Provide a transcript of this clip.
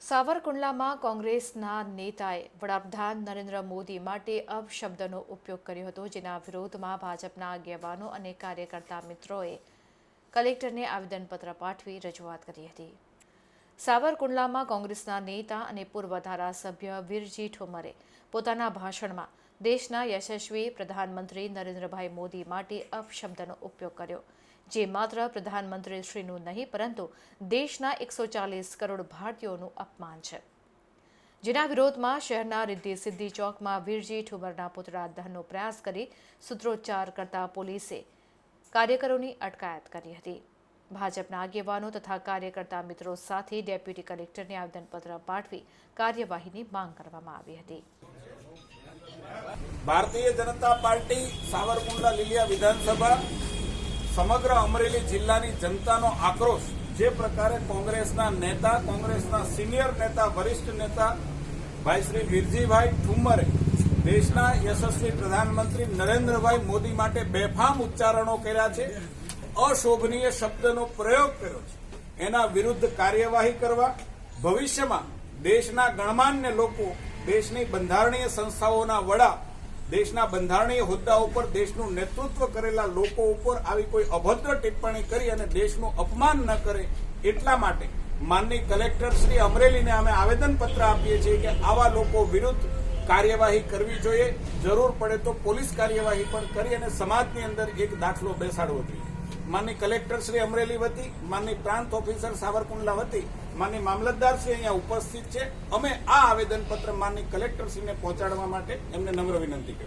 સાવરકુંડલામાં કોંગ્રેસના નેતાએ વડાપ્રધાન નરેન્દ્ર મોદી માટે અપશબ્દનો ઉપયોગ કર્યો હતો, જેના વિરોધમાં ભાજપના આગેવાનો અને કાર્યકર્તા મિત્રોએ કલેક્ટરને આવેદનપત્ર પાઠવી રજૂઆત કરી હતી. સાવરકુંડલામાં કોંગ્રેસના નેતા અને પૂર્વ ધારાસભ્ય વીરજી ઠોમરે પોતાના ભાષણમાં દેશના યશસ્વી પ્રધાનમંત્રી નરેન્દ્રભાઈ મોદી માટે અપશબ્દનો ઉપયોગ કર્યો. જે માત્ર પ્રધાનમંત્રીશ્રીનું નહીં, પરંતુ દેશના એકસો ચાલીસ કરોડ ભારતીયોનું અપમાન છે. જેના વિરોધમાં શહેરના રિદ્ધિ સિદ્ધિ ચોકમાં વીરજી ઠુમરના પુતળા દહનનો પ્રયાસ કરી સૂત્રોચ્ચાર કરતા પોલીસે કાર્યકરોની અટકાયત કરી હતી. ભાજપના આગેવાનો તથા કાર્યકર્તા મિત્રો સાથે ડેપ્યુટી કલેક્ટરને આવેદનપત્ર પાઠવી કાર્યવાહીની માંગ કરવામાં આવી હતી. ભારતીય જનતા પાર્ટી સાવરકુંડલા લીલિયા વિધાનસભા, સમગ્ર અમરેલી જિલ્લાની જનતાનો આક્રોશ જે પ્રકારે કોંગ્રેસના નેતા, કોંગ્રેસના સિનિયર નેતા, વરિષ્ઠ નેતા ભાઈ શ્રી વીરજીભાઈ ઠુમ્મરે દેશના યશસ્વી પ્રધાનમંત્રી નરેન્દ્રભાઈ મોદી માટે બેફામ ઉચ્ચારણો કર્યા છે. અશોભનીય શબ્દનો પ્રયોગ કર્યો છે. એના વિરુદ્ધ કાર્યવાહી કરવા ભવિષ્યમાં દેશના ગણમાન્ય લોકો દેશની બંધારણીય સંસ્થાઓના વડા દેશના બંધારણીય હોદ્દા ઉપર દેશનું નેતૃત્વ કરેલા લોકો ઉપર આવી કોઈ અભદ્ર ટિપ્પણી કરી અને દેશનું અપમાન ન કરે એટલા માટે માનની કલેક્ટર શ્રી અમરેલીને અમે આવેદનપત્ર આપીએ છીએ કે આવા લોકો વિરુદ્ધ કાર્યવાહી કરવી જોઈએ. જરૂર પડે તો પોલીસ કાર્યવાહી પણ કરી અને સમાજની અંદર એક દાખલો બેસાડવો જોઈએ. માનની કલેક્ટર શ્રી અમરેલી વતી માની પ્રાંત ઓફિસર સાવરકુંડલા વતી માની મામલતદાર શ્રી અહીંયા ઉપસ્થિત છે. અમે આ આવેદનપત્ર માનની કલેક્ટરશ્રીને પહોંચાડવા માટે એમને નમ્ર વિનંતી કરી